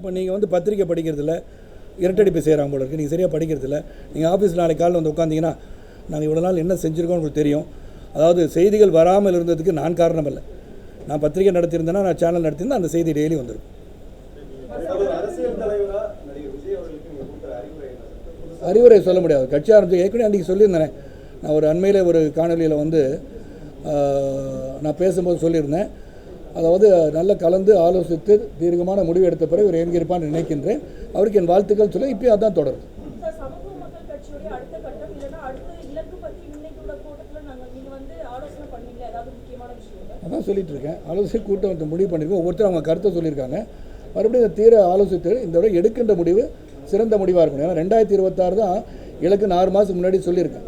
அப்போ நீங்கள் வந்து பத்திரிக்கை படிக்கிறதில்ல இரட்டடிப்பு செய்கிறாங்க போல இருக்குது நீங்கள் சரியாக படிக்கிறதில்ல. நீங்கள் ஆஃபீஸ் நாளைக்கு காலையில் வந்து உட்காந்தீங்கன்னா நாங்கள் இவ்வளோ நாள் என்ன செஞ்சுருக்கோம் உங்களுக்கு தெரியும். அதாவது செய்திகள் வராமல் இருந்ததுக்கு நான் காரணம் இல்லை நான் பத்திரிக்கை நடத்தியிருந்தேன்னா நான் சேனல் நடத்தியிருந்தேன் அந்த செய்தி டெய்லி வந்துடும் அறிவுரை சொல்ல முடியாது. கட்சி ஆரம்பிச்சு ஏற்கனவே அன்றைக்கி சொல்லியிருந்தேன். நான் ஒரு அண்மையில் ஒரு காணொலியில் வந்து நான் பேசும்போது சொல்லியிருந்தேன். அதாவது நல்லா கலந்து ஆலோசித்து தீர்க்கமான முடிவு எடுத்த பிறகு இவர் எங்கிருப்பான்னு நினைக்கின்றேன். அவருக்கு என் வாழ்த்துக்கள் சொல்ல இப்பயும் அதான் விஷயம் அதான் சொல்லிட்டு இருக்கேன் ஆலோசனை கூட்டம் முடிவு பண்ணியிருக்கோம் ஒவ்வொருத்தரும் அவங்க கருத்தை சொல்லியிருக்காங்க. மறுபடியும் இந்த தீர ஆலோசித்து இந்த தடவை எடுக்கின்ற முடிவு சிறந்த முடிவாக இருக்கணும். ஏன்னா ரெண்டாயிரத்தி இருபத்தாறு தான் இலக்குன்னு ஆறு மாதத்துக்கு முன்னாடி சொல்லியிருக்கேன்.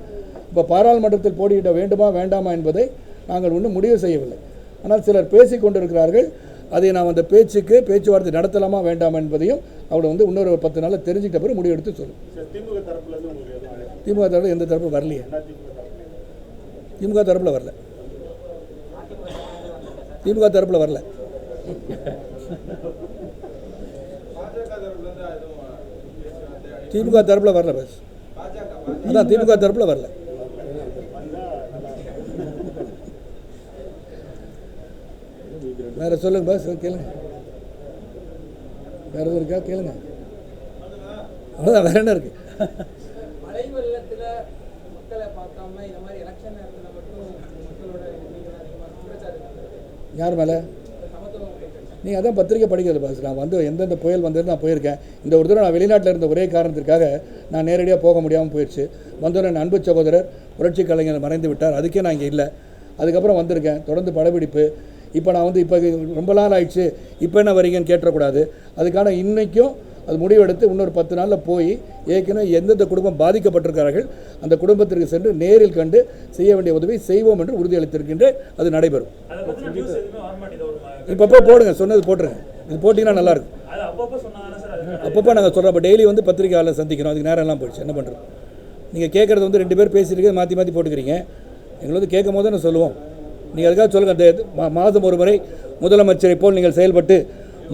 இப்போ பாராளுமன்றத்தில் போட்டியிட வேண்டுமா வேண்டாமா என்பதை நாங்கள் இன்னும் முடிவு செய்யவில்லை. ஆனால் சிலர் பேசிக் கொண்டிருக்கிறார்கள் அதை நாம் அந்த பேச்சுக்கு பேச்சுவார்த்தை நடத்தலாமா வேண்டாமா என்பதையும் அவளை வந்து இன்னொரு பத்து நாளில் தெரிஞ்சுக்கிட்ட பிறகு முடிவு எடுத்து சொல்லும் திமுக தரப்புல எந்த தரப்பும் வரலையே. என்ன திமுக தரப்புல திமுக தரப்பில் வரல. திமுக தரப்பில் வரல. திமுக தரப்பில் வரல பஸ். அதான் திமுக தரப்பில் வரல. வேற சொல்லுங்க பஸ் கேளுங்க. வேற எதுவும் இருக்கா? கேளுங்க. அவ்வளோதான் வேற என்ன இருக்கு? யார் மேலே? நீங்கள் அதான் பத்திரிக்கை படிக்கிறது பாஸ் நான் வந்து எந்தெந்த புயல் வந்தது நான் போயிருக்கேன். இந்த ஒரு தடவை நான் வெளிநாட்டில் இருந்த ஒரே காரணத்திற்காக நான் நேரடியாக போக முடியாமல் போயிடுச்சு வந்தோடனே என் அன்பு சகோதரர் புரட்சி கலைஞர் மறைந்து விட்டார். அதுக்கே நான் இங்கே இல்லை. அதுக்கப்புறம் வந்திருக்கேன். தொடர்ந்து படப்பிடிப்பு. இப்போ நான் வந்து இப்போ ரொம்ப நாள் ஆயிடுச்சு இப்போ என்ன வரீங்கன்னு கேட்டக்கூடாது அதுக்கான இன்னைக்கும் அது முடிவெடுத்து இன்னொரு பத்து நாளில் போய் ஏற்கனவே எந்தெந்த குடும்பம் பாதிக்கப்பட்டிருக்கிறார்கள் அந்த குடும்பத்திற்கு சென்று நேரில் கண்டு செய்ய வேண்டிய உதவி செய்வோம் என்று உறுதியளித்திருக்கின்ற அது நடைபெறும். ம- இப்பப்போ போடுங்க சொன்னது போட்டுருங்க. இது போட்டிங்கன்னா நல்லாயிருக்கும் அப்பப்போ நாங்கள் சொல்கிறோம் அப்போ டெய்லி வந்து பத்திரிக்கையாளர் சந்திக்கிறோம் அதுக்கு நேரம் எல்லாம் போயிடுச்சு என்ன பண்ணுறது நீங்கள் கேட்குறது வந்து ரெண்டு பேர் பேசிட்டு மாற்றி மாற்றி போட்டுக்கிறீங்க. எங்களை வந்து கேட்கும் போது நான் சொல்லுவோம். நீங்கள் அதுக்காக சொல்லுங்கள் அந்த மாதம் ஒரு முறை முதலமைச்சரை போல் நீங்கள் செயல்பட்டு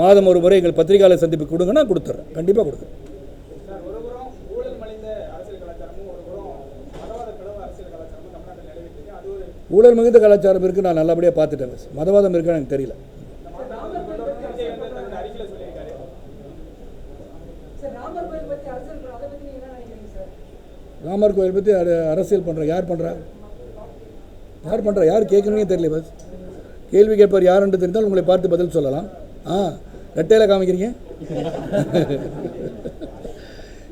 மாதம் ஒரு முறை எங்கள் பத்திரிகையாளர் சந்திப்பு கொடுங்கன்னா கொடுத்துட்றேன். கண்டிப்பாக கொடுக்குறேன். ஊழல் மிகுந்த கலாச்சாரம் இருக்குது நான் நல்லபடியாக பார்த்துட்டேன் மிஸ். மதவாதம் இருக்குன்னு எனக்கு தெரியல. ராமர் கோயில் அதை பற்றி அரசியல் பண்ணுற யார் பண்ணுறா யார் பண்ணுறா யார் கேட்கணுன்னே தெரியல பஸ் கேள்வி கேட்பார் யார் என்று தெரிந்தால் உங்களை பார்த்து பதில் சொல்லலாம். ஆ ரெட்டையில காமிக்கிறீங்க?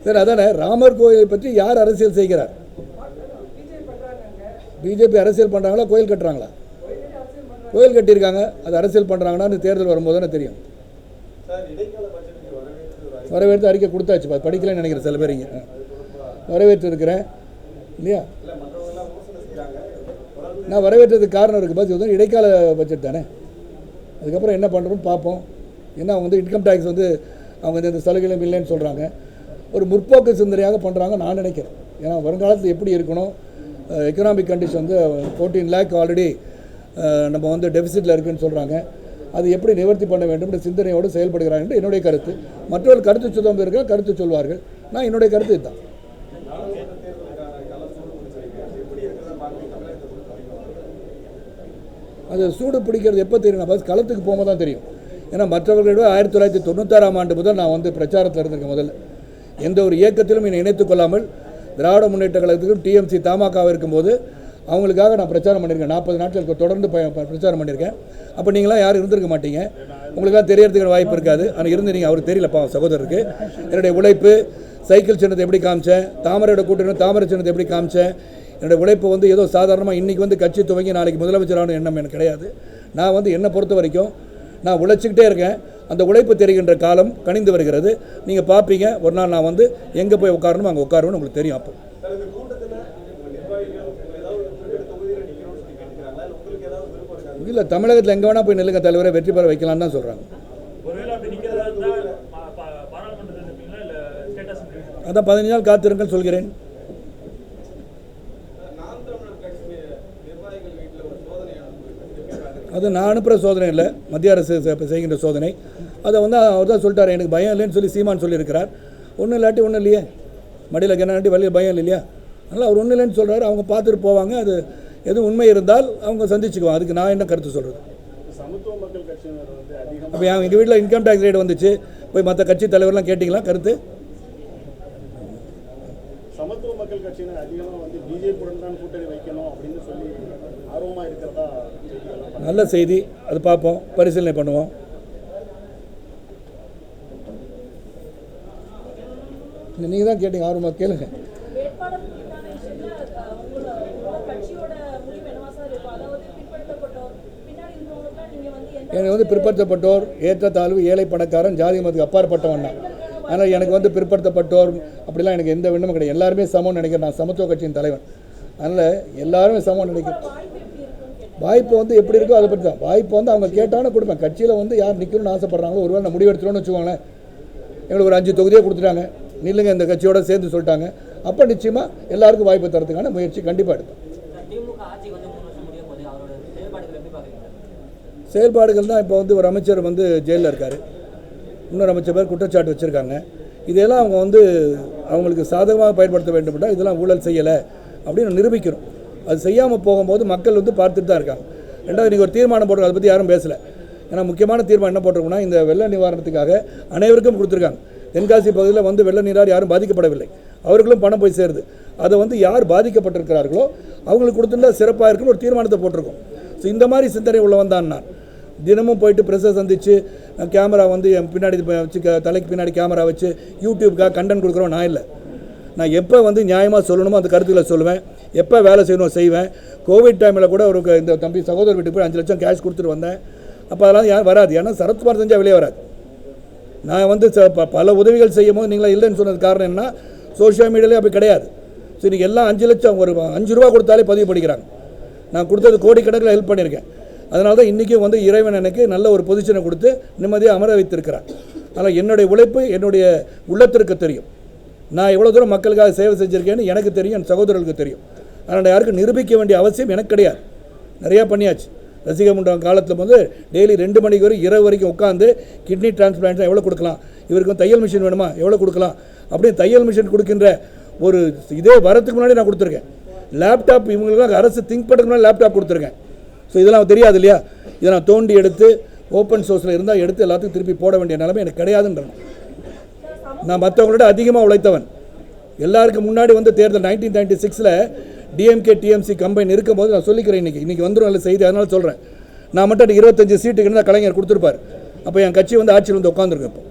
சரி அதானே. ராமர் கோயிலை பற்றி யார் அரசியல் செய்கிறார்? பிஜேபி அரசியல் பண்ணுறாங்களா கோயில் கட்டுறாங்களா? கோயில் கட்டியிருக்காங்க அது அரசியல் பண்ணுறாங்கன்னா தேர்தல் வரும்போது தானே தெரியும். வரவேற்று அறிக்கை கொடுத்தாச்சு படிக்கலன்னு படிக்கலைன்னு நினைக்கிறேன் சில பேர் இங்கே. வரவேற்று இருக்கிறேன். இல்லையா இல்ல மற்றவங்க எல்லாம் விமர்சனம் செய்யறாங்க தொடர்ந்து நான் வரவேற்றதுக்கு காரணம் இருக்குது பஸ் வந்து இடைக்கால பட்ஜெட் தானே? அதுக்கப்புறம் என்ன பண்ணுறோம்னு பார்ப்போம். ஏன்னா அவங்க வந்து இன்கம் டேக்ஸ் வந்து அவங்க வந்து இந்த சலுகைகளும் இல்லைன்னு சொல்கிறாங்க ஒரு முற்போக்கு சிந்தனையாக பண்ணுறாங்க நான் நினைக்கிறேன். ஏன்னா வருங்காலத்தில் எப்படி இருக்கணும்? எக்கனாமிக் கண்டிஷன் வந்து ஃபோர்டீன் லேக் ஆல்ரெடி நம்ம வந்து டெபிசிட்டில் இருக்குன்னு சொல்கிறாங்க அது எப்படி நிவர்த்தி பண்ண வேண்டும்? சிந்தனையோடு செயல்படுகிறாங்க என்று என்னுடைய கருத்து. மற்றவர்கள் கருத்து சுதந்திரம் இருக்க கருத்து சொல்வார்கள். நான் என்னுடைய கருத்து இதுதான் நாடாளுமன்ற தேர்தலுக்கான களம் சூடு பிடிச்சிருக்கு அது எப்படி இருக்கிறத பார்க்க தமிழகத்தை பொறுத்த வரைக்கும் அது சூடு பிடிக்கிறது எப்போ தெரியும் பஸ் களத்துக்கு போகும்போது தான் தெரியும். ஏன்னா மற்றவர்களோட ஆயிரத்தி தொள்ளாயிரத்தி தொண்ணூத்தாறாம் ஆண்டு முதல் நான் வந்து பிரச்சாரத்தில் இருந்திருக்கேன் முதல்ல. எந்த ஒரு இயக்கத்திலும் என்னை இணைத்துக் கொள்ளாமல் திராவிட முன்னேற்ற கழகத்துக்கும் டிஎம்சி தமாகாவும் இருக்கும்போது அவங்களுக்காக நான் பிரச்சாரம் பண்ணியிருக்கேன். நாற்பது நாட்களுக்கு தொடர்ந்து பிரச்சாரம் பண்ணியிருக்கேன். அப்போ நீங்களாம் யாரும் இருந்திருக்க மாட்டீங்க. உங்களுக்காக தெரியறதுக்கு வாய்ப்பு இருக்காது. ஆனால் இருந்தீங்க அவருக்கு தெரியலப்பா சகோதரருக்கு. என்னுடைய உழைப்பு சைக்கிள் சின்னத்தை எப்படி காமிச்சேன் தாமரையோட கூட்டணி தாமரை சின்னத்தை எப்படி காமிச்சேன் என்னோட உழைப்பு வந்து ஏதோ சாதாரணமாக இன்றைக்கி வந்து கட்சி துவங்கி நாளைக்கு முதலமைச்சரான எண்ணம் எனக்கு கிடையாது. நான் வந்து என்னை பொறுத்த வரைக்கும் நான் உழைச்சிக்கிட்டே இருக்கேன். அந்த உழைப்பு தெரிகின்ற காலம் கணிந்து வருகிறது. நீங்கள் பார்ப்பீங்க ஒரு நாள் நான் வந்து எங்கே போய் உட்காரணும் அங்கே உட்காருவேன்னு உங்களுக்கு தெரியும் அப்போ. இல்ல தமிழகத்தில் எங்கே வேணால் போய் நெல்லுங்க தலைவரை. வெற்றி பெற வைக்கலாம்னு தான் சொல்கிறாங்க அதான் பதினஞ்சு நாள் காத்திருங்கள் சொல்கிறேன் நாம் தமிழர் கட்சி நிர்வாகிகள் வீட்டுல ஒரு சோதனை நடந்து அது நான் அனுப்புகிற சோதனை இல்லை. மத்திய அரசு செய்கின்ற சோதனை. அதை வந்து அவர் தான் சொல்லிட்டார். எனக்கு பயம் இல்லைன்னு சொல்லி சீமான் சொல்லியிருக்கிறார். ஒன்றும் இல்லாட்டி ஒன்றும் இல்லையே. மடியில் கிணாட்டி வழியில் பயம் இல்லை இல்லையா? அதனால் அவர் ஒன்றும் இல்லைன்னு சொல்கிறாரு அவங்க பார்த்துட்டு போவாங்க. அது எதுவும் உண்மை இருந்தால் அவங்க சந்திச்சுக்குவாங்க. அதுக்கு நான் என்ன கருத்து சொல்கிறது அப்போ எங்கள் வீட்டில் இன்கம் டேக்ஸ் ரேட் வந்துச்சு. போய் மற்ற கட்சி தலைவர்லாம் கேட்டிங்களா? கருத்து? சமத்துவ மக்கள் கட்சியினர் அதிகமாக வந்து பிஜேபியுடன் தான் கூட்டணி வைக்கணும் அப்படின்னு சொல்லி ஆர்வமா இருக்கிறதா செய்திகள்லாம் நல்ல செய்தி அது பார்ப்போம் பரிசீலனை பண்ணுவோம். நீங்கள் தான் கேட்டீங்க ஆர்வமாக கேளுங்க. எனக்கு வந்து பிற்படுத்தப்பட்டோர் ஏற்றத்தாழ்வு ஏழை பணக்காரன் ஜாதி மதத்துக்கு அப்பாற்பட்டவன் தான் ஆனால் எனக்கு வந்து பிற்படுத்தப்பட்டோர் அப்படிலாம் எனக்கு எந்த விண்ணமும் கிடையாது. எல்லாருமே சமம்னு நினைக்கிறேன். நான் சமத்துவ கட்சியின் தலைவன். அதனால் எல்லாருமே சமம்னு நினைக்கிறேன். வாய்ப்பு வந்து எப்படி இருக்கோ அதை பற்றி தான் வாய்ப்பு வந்து அவங்க கேட்டாலும் கொடுப்பேன். கட்சியில் வந்து யார் நிற்கணும்னு ஆசைப்பட்றாங்களோ ஒருவேளை நான் முடிவெடுத்துட்டோம்னு வச்சுக்கோங்களேன். எங்களுக்கு ஒரு அஞ்சு தொகுதியே கொடுத்துட்டாங்க. நில்லுங்க இந்த கட்சியோட சேர்ந்து சொல்லிட்டாங்க. அப்போ நிச்சயமாக எல்லாருக்கும் வாய்ப்பு தரத்துக்கான முயற்சி கண்டிப்பாக எடுப்பேன் செயல்பாடுகள் செயல்பாடுகள் தான் இப்போ வந்து ஒரு அமைச்சர் வந்து ஜெயிலில் இருக்கார். இன்னொரு அமைச்சர் பேர் குற்றச்சாட்டு வச்சுருக்காங்க. இதெல்லாம் அவங்க வந்து அவங்களுக்கு சாதகமாக பயன்படுத்த வேண்டும் இதெல்லாம் ஊழல் செய்யலை அப்படின்னு நிரூபிக்கணும் அது செய்யாமல் போகும்போது மக்கள் வந்து பார்த்துட்டு தான் இருக்காங்க. ரெண்டாவது இன்றைக்கி ஒரு தீர்மானம் போடுறோம் அதை பற்றி யாரும் பேசலை. ஏன்னா முக்கியமான தீர்மானம் என்ன போட்டிருக்கோம்னா இந்த வெள்ள நிவாரணத்துக்காக அனைவருக்கும் கொடுத்துருக்காங்க. தென்காசி பகுதியில் வந்து வெள்ள நீரால் யாரும் பாதிக்கப்படவில்லை. அவர்களும் பணம் போய் சேருது. அதை வந்து யார் பாதிக்கப்பட்டிருக்கிறார்களோ அவங்களுக்கு கொடுத்துருந்தா சிறப்பாக இருக்குன்னு ஒரு தீர்மானத்தை போட்டிருக்கோம். ஸோ இந்த மாதிரி சிந்தனை உள்ளவன் தான் நான். தினமும் போயிட்டு ப்ரெஸ்ஸை சந்தித்து கேமரா வந்து என் பின்னாடி வச்சு க- தலைக்கு பின்னாடி கேமரா வச்சு யூடியூப்காக கண்டென்ட் கொடுக்குறோம் நான் இல்லை. நான் எப்போ வந்து நியாயமாக சொல்லணுமோ அந்த கருத்துக்களை சொல்லுவேன். எப்போ வேலை செய்யணும் செய்வேன். கோவிட் டைமில் கூட ஒரு இந்த தம்பி சகோதரர் வீட்டுக்கு போய் அஞ்சு லட்சம் கேஷ் கொடுத்துட்டு வந்தேன். அப்போ அதெல்லாம் யாரும் வராது. ஏன்னா சரத்குமார் செஞ்சால் வெளியே வராது. நான் வந்து ச- ப- பல உதவிகள் செய்யும் போது நீங்களாம் இல்லைன்னு சொன்னது காரணம் என்ன சோஷியல் மீடியாலே அப்படி கிடையாது. சரி எல்லாம் அஞ்சு லட்சம் ஒரு அஞ்சு ரூபா கொடுத்தாலே பதிவு படிக்கிறாங்க. நான் கொடுத்தது கோடிக்கணக்கில் ஹெல்ப் பண்ணியிருக்கேன். அதனால தான் இன்றைக்கும் வந்து இறைவன் எனக்கு நல்ல ஒரு பொசிஷனை கொடுத்து நிம்மதியாக அமர வைத்திருக்கிறார். அதனால் என்னுடைய உழைப்பு என்னுடைய உள்ளத்திற்கு தெரியும். நான் எவ்வளோ தூரம் மக்களுக்காக சேவை செஞ்சுருக்கேன்னு எனக்கு தெரியும் என் சகோதரர்களுக்கு தெரியும். அதனால் யாருக்கும் நிரூபிக்க வேண்டிய அவசியம் எனக்கு கிடையாது. நிறையா பண்ணியாச்சு. ரசிக மன்றம் காலத்தில் வந்து டெய்லி ரெண்டு மணிக்கு வரை இரவு வரைக்கும் உட்காந்து கிட்னி டிரான்ஸ்பிளான்ட் எவ்வளோ கொடுக்கலாம்? இவருக்கு தையல் மிஷின் வேணுமா? எவ்வளோ கொடுக்கலாம்? அப்படின்னு தையல் மிஷின் கொடுக்கின்ற ஒரு இதே வரத்துக்கு முன்னாடி நான் கொடுத்துருக்கேன். லேப்டாப் இவங்களுக்குலாம் அரசு திங்க் பண்ணுறதுக்கு முன்னாடி லேப்டாப் கொடுத்துருக்கேன். ஸோ இதெல்லாம் தெரியாது இல்லையா? இதை நான் தோண்டி எடுத்து ஓப்பன் சோர்ஸில் இருந்தால் எடுத்து எல்லாத்துக்கும் திருப்பி போட வேண்டிய நிலைமை எனக்கு கிடையாதுன்றேன் நான் மற்றவங்களோட அதிகமாக உழைத்தவன். எல்லாருக்கும் முன்னாடி வந்து தேர்தல் நைன்டீன் நைன்டி சிக்ஸில் டிஎம்கே டிஎம்சி கம்பைன் இருக்கும்போது நான் சொல்லிக்கிறேன் இன்றைக்கி இன்றைக்கி வந்துடும் இல்லை செய்தி அதனால் சொல்கிறேன் நான் மட்டும் எனக்கு இருபத்தஞ்சு சீட்டுக்கு இருந்தால் கலைஞர் கொடுத்துருப்பார். அப்போ என் கட்சி வந்து ஆட்சியில் வந்து உட்காந்துருக்கும் இப்போ.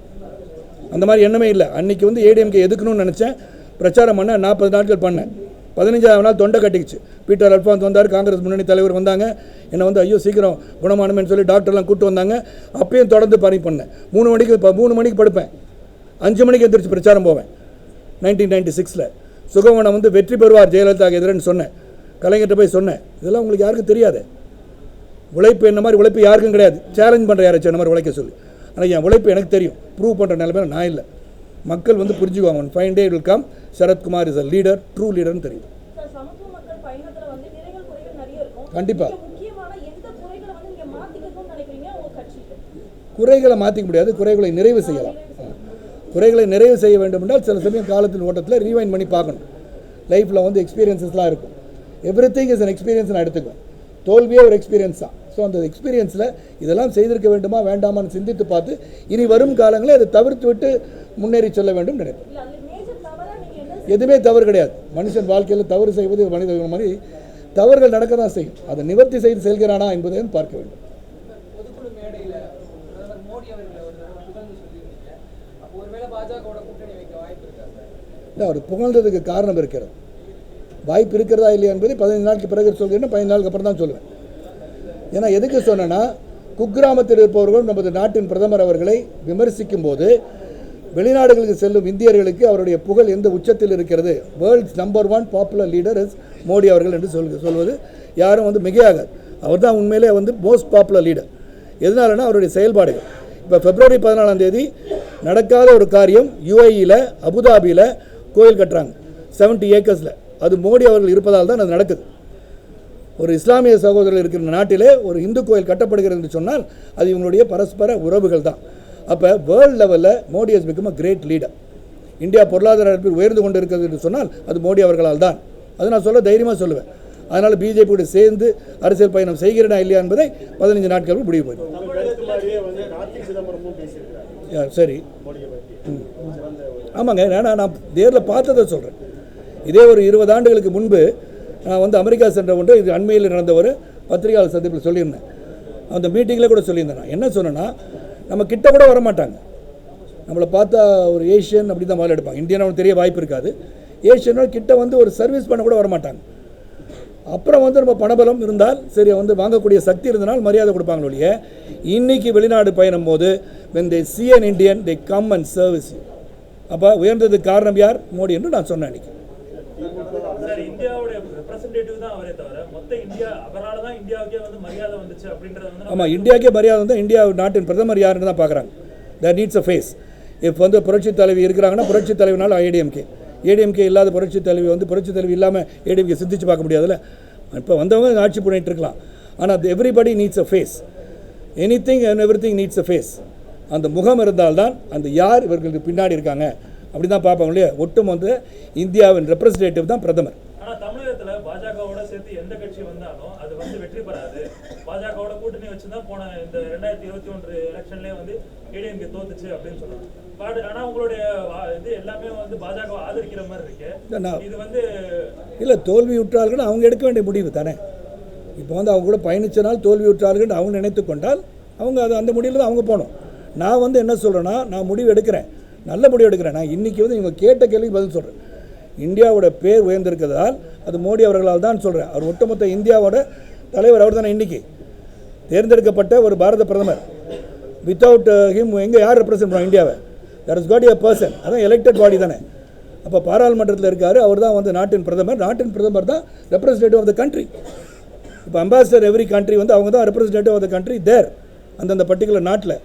அந்த மாதிரி எண்ணமே இல்லை. அன்றைக்கி வந்து ஏடிஎம்கே எதுக்கணும்னு நினச்சேன். பிரச்சாரம் பண்ண நாற்பது நாட்கள் பண்ணேன். பதினஞ்சாவது நாள் தொண்டை கட்டிக்கிச்சு. பீட்டர் அல்பான்ஸ் வந்தார் காங்கிரஸ் முன்னணி தலைவர் வந்தாங்க. என்னை வந்து ஐயோ சீக்கிரம் குணமானமேன்னு சொல்லி டாக்டர்லாம் கூப்பிட்டு வந்தாங்க. அப்பயும் தொடர்ந்து பணி பண்ணேன். மூணு மணிக்கு இப்போ மூணு மணிக்கு படுப்பேன். அஞ்சு மணிக்கு எந்திரிச்சு பிரச்சாரம் போவேன். நைன்டீன் நைன்டி சிக்ஸில் சுகவனம் வந்து வெற்றி பெறுவார் ஜெயலலிதாக்கு எதிரன்னு சொன்னேன். கலைஞர்கிட்ட போய் சொன்னேன். இதெல்லாம் உங்களுக்கு யாருக்கும் தெரியாது. உழைப்பு என்ன மாதிரி உழைப்பு யாருக்கும் கிடையாது. சேலஞ்ச் பண்ணுற யாராச்சும் என்ன மாதிரி உழைக்க சொல்லி. ஆனால் என் உழைப்பு எனக்கு தெரியும். ப்ரூவ் பண்ணுற நிலைமையில நான் இல்லை. மக்கள் வந்து புரிஞ்சுக்குவாங்க. Fine day will come Sarathkumar is a leader true லீடர்னு தெரியும். சார் சமத்துவ மக்கள் பயணத்துல வந்து நிறைகள் குறைகள் நிறைய இருக்கும். கண்டிப்பா. மிக முக்கியமான எந்த குறைகளை வந்து நீங்க மாத்திக்கணும்னு நினைக்கிறீங்க? உங்க கட்சிக்கு. குறைகளை மாற்றிக்க முடியாது. குறைகளை நிறைவு செய்யலாம். குறைகளை நிறைவு செய்ய வேண்டும் என்றால் சில சமயம் காலத்தின் ஓட்டத்தில் ரீவைண்ட் பண்ணி பார்க்கணும். லைஃப்பில் வந்து எக்ஸ்பீரியன்சஸ்லாம் இருக்கும். Everything is an experience நான் எடுத்துக்குவேன் தோல்வியே ஒரு எக்ஸ்பீரியன்ஸ் தான். ஸோ அந்த எக்ஸ்பீரியன்ஸில் இதெல்லாம் செய்திருக்க வேண்டுமா வேண்டாமான்னு சிந்தித்து பார்த்து இனி வரும் காலங்களில் அதை தவிர்த்து விட்டு முன்னேறி செல்ல வேண்டும் நினைப்பேன் எதுவுமே தவறு கிடையாது. மனுஷன் வாழ்க்கையில் தவறு செய்வது மனிதர்கள் மாதிரி தவறுகள் நடக்க தான் செய்யும். அதை நிவர்த்தி செய்து செல்கிறானா என்பதையும் பார்க்க வேண்டும் பொதுக்குழு மேடையில் பிரதமர் மோடி அவர்களை ஒரு தடவை புகழ்ந்து சொல்லியிருந்தீங்க அப்போ ஒருவேளை பாஜகவோட கூட்டணி வைக்க வாய்ப்பு இருக்கா சார் இல்லை அவர் புகழ்ந்ததுக்கு காரணம் இருக்கிறது. வாய்ப்பு இருக்கிறதா இல்லையா என்பதை பதினைந்து நாளுக்கு பிறகு சொல்கிறேன் பதினைந்து நாளுக்கு அப்புறம் தான் சொல்லுவேன் ஏன்னா எதுக்கு சொன்னேன்னா குக்கிராமத்தில் இருப்பவர்கள் நமது நாட்டின் பிரதமர் அவர்களை விமர்சிக்கும் போது வெளிநாடுகளுக்கு செல்லும் இந்தியர்களுக்கு அவருடைய புகழ் எந்த உச்சத்தில் இருக்கிறது? World's number one popular leader is Modi அவர்கள் என்று சொல் சொல்வது யாரும் வந்து மிகையாக அவர் தான் உண்மையிலே வந்து மோஸ்ட் பாப்புலர் லீடர் எதனாலன்னா அவருடைய செயல்பாடுகள். இப்போ பிப்ரவரி பதினாலாம் தேதி நடக்காத ஒரு காரியம் யுஏஇயில் அபுதாபியில் கோயில் கட்டுறாங்க. 70 ஏக்கர்ஸில் அது மோடி அவர்கள் இருப்பதால் தான் அது நடக்குது. ஒரு இஸ்லாமிய சகோதரர்கள் இருக்கிற நாட்டிலே ஒரு இந்து கோயில் கட்டப்படுகிறது என்று சொன்னால் அது இவங்களுடைய பரஸ்பர உறவுகள் தான். அப்போ வேர்ல்டு லெவலில் Modi has become a great leader India பொருளாதார அளவில் உயர்ந்து கொண்டு இருக்கிறது என்று சொன்னால் அது மோடி அவர்களால் தான். அது நான் சொல்ல தைரியமாக சொல்லுவேன். அதனால் பிஜேபியோடு சேர்ந்து அரசியல் பயணம் செய்கிறேனா இல்லையா என்பதை பதினஞ்சு நாட்களுக்கு முடிவு போயிடும் சரி. ஆமாங்க நான் நான் நேரில் பார்த்ததை சொல்கிறேன் இதே ஒரு இருபது ஆண்டுகளுக்கு முன்பு நான் வந்து அமெரிக்கா சென்ற ஒன்று இது அண்மையில் நடந்த ஒரு பத்திரிகையாளர் சந்திப்பில் சொல்லியிருந்தேன். அந்த மீட்டிங்கில் கூட சொல்லியிருந்தேன் நான். என்ன சொன்னேன்னா நம்ம கிட்ட கூட வர மாட்டாங்க நம்மளை பார்த்தா ஒரு ஏஷியன் அப்படி தான் முதல்ல எடுப்பாங்க. இந்தியன் அவனுக்கு தெரிய வாய்ப்பு இருக்காது. ஏஷியனோட கிட்ட வந்து ஒரு சர்வீஸ் பண்ண கூட வர மாட்டாங்க அப்புறம் வந்து நம்ம பணபலம் இருந்தால் சரி வந்து வாங்கக்கூடிய சக்தி இருந்தனால் மரியாதை கொடுப்பாங்க ஒழிய இன்னைக்கு வெளிநாடு பயணம் போது when they see an Indian they come and service அப்போ உயர்ந்ததுக்கு காரணம் யார்? மோடி என்று நான் சொன்னேன் நம்ம ஆமாம் இந்தியாவுக்கே மரியாதை வந்து இந்தியா நாட்டின் பிரதமர் யாருன்னு தான் பார்க்குறாங்க. தட் நீட்ஸ் அ ஃபேஸ் இப்போ வந்து புரட்சி தலைவி இருக்கிறாங்கன்னா புரட்சி தலைவினால ஏடிஎம்கே ஏடிஎம்கே இல்லாத புரட்சி தலைவி வந்து புரட்சி தலைவி இல்லாமல் ஏடிஎம்கே சிந்திச்சு பார்க்க முடியாதுல்ல? இப்போ வந்தவங்க ஆட்சி பண்ணிட்டு இருக்கலாம். ஆனால் everybody needs a face anything and everything needs a face அந்த முகம் இருந்தால்தான் அந்த யார் இவர்களுக்கு பின்னாடி இருக்காங்க? அப்படி தான் பார்ப்பாங்க இல்லையா? ஒட்டும் வந்து இந்தியாவின் ரெப்ரஸன்டேட்டிவ் தான் பிரதமர். ஆனா பாஜகவோட சேர்த்து எந்த கட்சி வந்தாலும் அது வந்து வெற்றி பெறாது பாஜகவோட கூட்டணி வச்சுதான் போன இந்த ரெண்டாயிரத்தி இருபத்தி ஒன்று எலெக்ஷன்லயே வந்து ஏடிஎம்கே தோத்துச்சு அப்படின்னு சொல்றாங்க பட் ஆனா உங்களுடைய இது எல்லாமே வந்து பாஜக ஆதரிக்கிற மாதிரி இருக்கு. இது வந்து இல்லை தோல்வி விட்டார்கள் அவங்க எடுக்க வேண்டிய முடிவு தானே? இப்போ வந்து அவங்க கூட பயணிச்சனால் தோல்வி விட்டார்கள் அவங்க நினைத்து கொண்டால் அவங்க அது அந்த முடிவில் தான் அவங்க போகணும். நான் வந்து என்ன சொல்கிறேன்னா நான் முடிவு எடுக்கிறேன். நல்ல முடிவு எடுக்கிறேன். நான் இன்றைக்கி வந்து இவங்க கேட்ட கேள்விக்கு பதில் சொல்கிறேன் இந்தியாவோட பேர் உயர்ந்திருக்கிறதால் அது மோடி அவர்களால் தான் சொல்கிறேன் அவர் ஒட்டுமொத்த இந்தியாவோட தலைவர் அவர் தானே இன்றைக்கி தேர்ந்தெடுக்கப்பட்ட ஒரு பாரத பிரதமர். வித்தவுட் ஹிம் எங்கே யார் ரெப்ரசன்ட் பண்ணுவோம் இந்தியாவை? That is got a person அதான் எலெக்டட் பாடி தானே. அப்போ பாராளுமன்றத்தில் இருக்கார் அவர் தான் வந்து நாட்டின் பிரதமர். நாட்டின் பிரதமர் தான் ரெப்ரசன்டேட்டிவ் ஆஃப் த கண்ட்ரி இப்போ அம்பாசிடர் எவ்ரி கண்ட்ரி வந்து அவங்க தான் representative of the country there அந்தந்த பர்டிகுலர் நாட்டில்.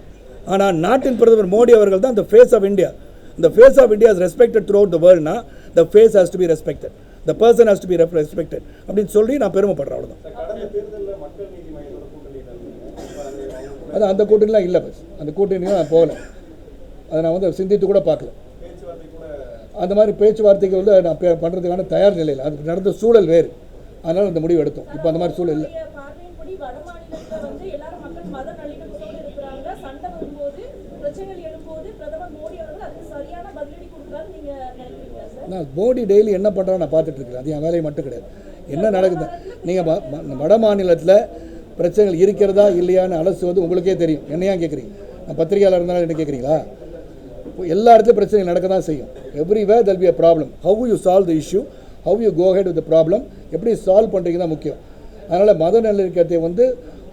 ஆனால் நாட்டின் பிரதமர் மோடி அவர்கள் தான் இந்த ஃபேஸ் ஆஃப் இந்தியா இந்த face of India is respected throughout the வேர்ல்ட்னா the face has to be respected the person has to be respected அப்படின்னு சொல்லி நான் பெருமைப்படுறேன் அவ்வளோதான் சார், கடந்த தேர்தலில் மக்கள் நீதி மையத்தோட கூட்டணியில் இருந்தீங்க இப்ப அது அந்த கூட்டணிலாம் இல்லை பஸ் அந்த கூட்டணிலாம் நான் போகல. அதை நான் வந்து சிந்தித்து கூட பார்க்கல. அந்த மாதிரி பேச்சுவார்த்தைக்கு வந்து நான் பண்ணுறதுக்கான தயார் நிலையில் அது நடந்த சூழல் வேறு. அதனால் அந்த முடிவு எடுத்தோம். இப்போ அந்த மாதிரி சூழல் இல்லை. அதுக்கு நான் மோடி டெய்லி என்ன பண்ணுறான்னு நான் பார்த்துட்டு இருக்கேன் அது என் வேலையை மட்டும் கிடையாது. என்ன நடக்குது? நீங்கள் வட மாநிலத்தில் பிரச்சனைகள் இருக்கிறதா இல்லையான்னு அலசு வந்து உங்களுக்கே தெரியும். என்னையா கேட்குறீங்க நான் பத்திரிகையாளர் இருந்தாலும் என்ன கேட்குறீங்களா இப்போ எல்லா இடத்துலையும் பிரச்சனை நடக்க தான் செய்யும் everywhere there'll be a problem how you solve the issue how you go ahead with problem எப்படி சால்வ் பண்ணுறீங்க தான் முக்கியம். அதனால் மத நல்லிணக்கத்தை வந்து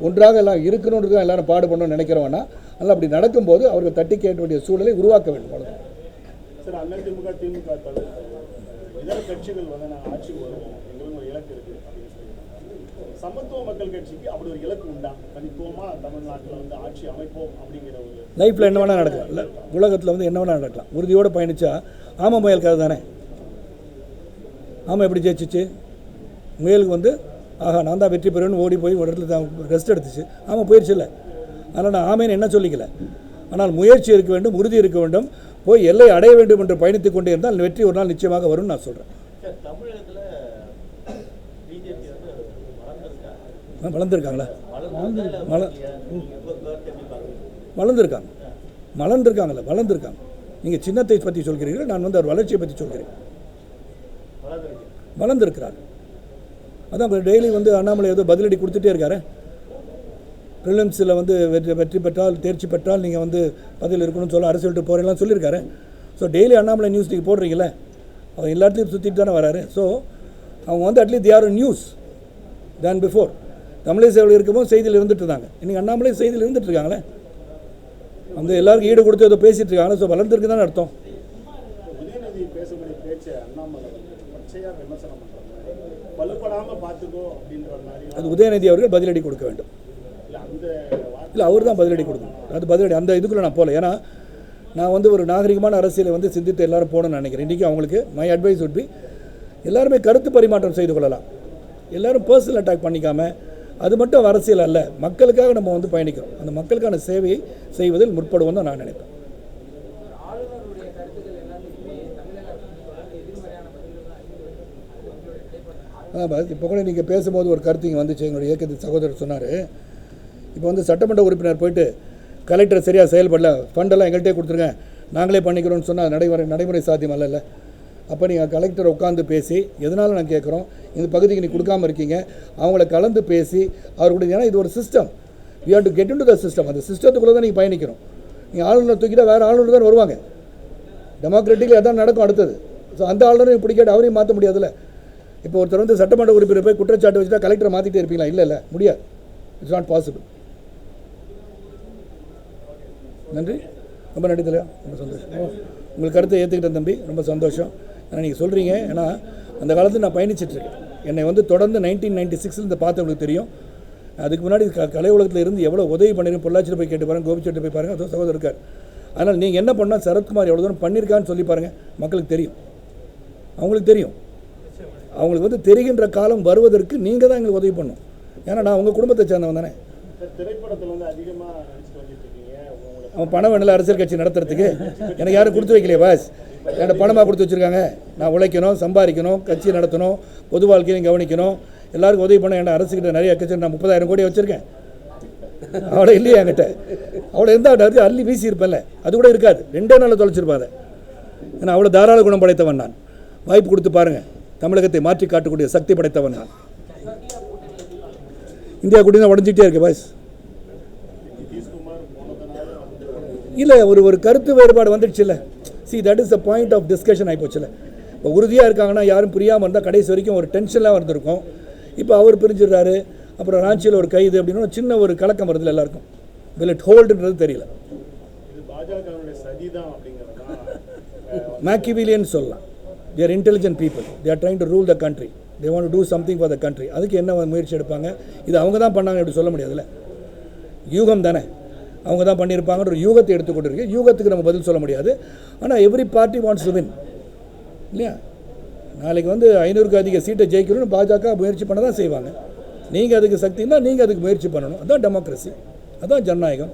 ஒன்றாக எல்லாம் இருக்கணுன்றது தான் எல்லாரும் பாடுபடணும்னு நினைக்கிறவனா அதனால் அப்படி நடக்கும்போது அவர்கள் தட்டி கேட்க வேண்டிய சூழலை உருவாக்க வேண்டும். அவ்வளோ சார் அதிமுக திமுக இதர கட்சிகள் வந்து நாங்கள் ஆட்சிக்கு வருவோம் எங்களுக்கு ஒரு இலக்கு இருக்கு அப்படின்னு சொல்லியிருக்காங்க சமத்துவ மக்கள் கட்சிக்கு அப்படி ஒரு இலக்கு உண்டா? தனித்துவமாக தமிழ்நாட்டில் வந்து ஆட்சி அமைப்போம் அப்படிங்கிற ஒரு லைஃப்பில் என்ன வேணால் நடக்கலாம். இல்லை உலகத்தில் வந்து என்ன வேணால் நடக்கலாம். உறுதியோடு பயணிச்சா ஆமை முயல் கதை தானே? ஆமை எப்படி ஜெயிச்சிச்சு? முயலுக்கு வந்து ஆஹா நான் தான் வெற்றி பெறுவேன்னு ஓடி போய் ஒரு இடத்துல தான் ரெஸ்ட் எடுத்துச்சு. ஆமை போயிடுச்சு இல்லை. அதனால் நான் ஆமைன்னு என்ன சொல்லிக்கல. ஆனால் முயற்சி இருக்க வேண்டும் உறுதி இருக்க வேண்டும். போய் எல்லை அடைய வேண்டும் என்று பயணித்துக் கொண்டே இருந்தால் வெற்றி ஒரு நாள் நிச்சயமாக வரும்னு நான் சொல்கிறேன் சார் தமிழகத்துல பிஜேபி வந்து வளர்ந்துருக்காங்க வளர்ந்துருக்காங்களா? மல வளர்ந்துருக்காங்க. மலர்ந்துருக்காங்கல்ல வளர்ந்துருக்காங்க. நீங்கள் சின்னத்தை பற்றி சொல்கிறீர்கள் நான் வந்து அவர் வளர்ச்சியை பற்றி சொல்கிறேன். வளர்ந்துருக்கிறார். அதான் இப்போ டெய்லி வந்து அண்ணாமலை ஏதோ பதிலடி கொடுத்துட்டே இருக்காரு. ப்ரிலிம்ஸில் வந்து வெற்றி வெற்றி பெற்றால் தேர்ச்சி பெற்றால் நீங்கள் வந்து பதில் இருக்கணும்னு சொல்ல அரசியல்ட்டு போகிறேன்லாம் சொல்லியிருக்காரு. ஸோ டெய்லி அண்ணாமலை நியூஸ் நீங்கள் போடுறீங்களே அவர் எல்லா இடத்துலையும் சுற்றிட்டு தானே வராரு. ஸோ அவங்க வந்து at least they are news than before தமிழை சேவல் இருக்கும்போது செய்தியில் இருந்துட்டு இருந்தாங்க. இன்றைக்கி அண்ணாமலை செய்தியில் இருந்துட்டு இருக்காங்களே? அந்த எல்லாருக்கும் ஈடு கொடுத்து ஏதோ பேசிகிட்டு இருக்காங்க. ஸோ வளர்ந்துருக்கு தானே அர்த்தம். அது உதயநிதி அவர்கள் பதிலடி கொடுக்க வேண்டும். இல்லை அவர் தான் பதிலடி கொடுக்கணும். அது பதிலடி அந்த இதுக்குள்ளே நான் போகல. ஏன்னா நான் வந்து ஒரு நாகரிகமான அரசியலை வந்து சிந்தித்து எல்லாரும் போகணும்னு நினைக்கிறேன். இன்றைக்கி அவங்களுக்கு மை அட்வைஸ் be எல்லாருமே கருத்து பரிமாற்றம் செய்து கொள்ளலாம். எல்லாரும் பர்சனல் அட்டாக் பண்ணிக்காம அது மட்டும் அரசியல் அல்ல மக்களுக்காக நம்ம வந்து பயணிக்கிறோம். அந்த மக்களுக்கான சேவையை செய்வதில் முற்படுவோம் தான் நான் நினைப்பேன். ஆளுநருடைய இப்போ கூட நீங்கள் பேசும்போது ஒரு கருத்து இங்கே வந்துச்சு. எங்களுடைய இயக்கத்தின் சகோதரர் சொன்னார். இப்போ வந்து சட்டமன்ற உறுப்பினர் போயிட்டு கலெக்டர் சரியாக செயல்படல ஃபண்டெல்லாம் எங்கள்கிட்டே கொடுத்துருங்க. நாங்களே பண்ணிக்கிறோம்னு சொன்னால் நடைமுறை நடைமுறை சாத்தியம் அல்ல அப்போ நீங்கள் கலெக்டர் உட்காந்து பேசி எதனால நான் கேட்குறோம் இந்த பகுதிக்கு நீ கொடுக்காம இருக்கீங்க. அவங்கள கலந்து பேசி அவர் ஏன்னா இது ஒரு system we have to get into the system அந்த சிஸ்டத்துக்குள்ளே தான் நீங்கள் பயணிக்கணும். நீங்கள் ஆளுநர் தூக்கிட்டா வேறு ஆளுநர் தான் வருவாங்க. டெமோக்ராட்டிக்கில் அதான் நடக்கும் அடுத்தது. ஸோ அந்த ஆளுநரையும் பிடிக்காது அவரையும் மாற்ற முடியாதுல்ல. இப்போ ஒருத்தர் வந்து சட்டமன்ற உறுப்பினர் போய் குற்றச்சாட்டு வச்சுட்டா கலெக்டரை மாற்றிட்டே இருப்பீங்களா? இல்லை இல்லை. முடியாது. இட்ஸ் நாட் பாசிபிள் நன்றி. ரொம்ப நன்றி தலைவா. ரொம்ப சந்தோஷம். உங்களுக்கு கருத்தை ஏற்றுக்கிட்டேன் தம்பி. ரொம்ப சந்தோஷம். ஏன்னா நீங்கள் சொல்கிறீங்க ஏன்னா அந்த காலத்தில் நான் பயணிச்சிட்ருக்கேன் என்னை வந்து தொடர்ந்து நைன்டீன் நைன்டி சிக்ஸில் இந்த பார்த்தவங்களுக்கு தெரியும். அதுக்கு முன்னாடி க கலை உலகத்தில் இருந்து எவ்வளோ உதவி பண்ணிருக்கேன். பொள்ளாச்சியில் போய் கேட்டு பாருங்க கோபிச்செட்டு போய் பாருங்கள் அதோ சகோதரர் இருக்கார். அதனால் நீங்கள் என்ன பண்ணால் சரத்குமார் எவ்வளோ தூரம் பண்ணியிருக்கான்னு சொல்லி பாருங்கள் மக்களுக்கு தெரியும். அவங்களுக்கு தெரியும். அவங்களுக்கு வந்து தெரிகின்ற காலம் வருவதற்கு நீங்கள் தான் எங்களுக்கு உதவி பண்ணணும். ஏன்னா நான் உங்கள் குடும்பத்தை சேர்ந்தவன் தானே. திரைப்படத்தில் வந்து அதிகமாக அவன் பணம் வேணல அரசியல் கட்சி நடத்துறதுக்கு. எனக்கு யாரும் கொடுத்து வைக்கலையே பாஸ். என்கிட்ட பணமாக கொடுத்து வச்சுருக்காங்க. நான் உழைக்கணும் சம்பாதிக்கணும் கட்சி நடத்தணும் பொது வாழ்க்கையும் கவனிக்கணும். எல்லாருக்கும் உதவி பண்ண என் அரசுக்கிட்ட நிறைய கட்சி நான் முப்பதாயிரம் கோடி வச்சுருக்கேன். அவளை இல்லையே என்கிட்ட. அவளை இருந்தால் அது அள்ளி வீசி இருப்பேன்ல. அது கூட இருக்காது. ரெண்டே நாளில் தொலைச்சிருப்பாங்க ஏன்னா அவ்வளோ தாராள குணம் படைத்தவன் நான். வாய்ப்பு கொடுத்து பாருங்கள் தமிழகத்தை மாற்றி காட்டக்கூடிய சக்தி படைத்தவன் நான். இந்தியா கூட்டி தான் உடஞ்சிட்டே இருக்கு பாஸ் இல்லை ஒரு ஒரு கருத்து வேறுபாடு வந்துடுச்சுல்ல. See that is the point of discussion ஆகிப்போச்சுல இப்போ உறுதியாக இருக்காங்கன்னா யாரும் புரியாமல் இருந்தால் கடைசி வரைக்கும் ஒரு டென்ஷன்லாம் வந்திருக்கும். இப்போ அவர் பிரிஞ்சிடுறாரு அப்புறம் ராஞ்சியில் ஒரு கைது அப்படின்னு ஒரு சின்ன ஒரு கலக்கம் வருதுல எல்லாருக்கும். வில் இட் ஹோல்டுன்றது தெரியல. மேக்கிவிலியன் சொல்லலாம். They're intelligent people they're trying to rule the country they want do something for the country அதுக்கு என்ன முயற்சி எடுப்பாங்க? இது அவங்க தான் பண்ணாங்க அப்படி சொல்ல முடியாதுல்ல யூகம் தானே. அவங்க தான் பண்ணியிருப்பாங்கன்ற ஒரு யூகத்தை எடுத்துக்கொண்டிருக்கு யூகத்துக்கு நம்ம பதில் சொல்ல முடியாது. ஆனால் every party wants to win இல்லையா? நாளைக்கு வந்து ஐநூறுக்கு அதிக சீட்டை ஜெயிக்கணும்னு பாஜக முயற்சி பண்ண தான் செய்வாங்க. நீங்கள் அதுக்கு சக்தின்னா நீங்கள் அதுக்கு முயற்சி பண்ணணும். அதுதான் டெமோக்ரஸி அதுதான் ஜனநாயகம்.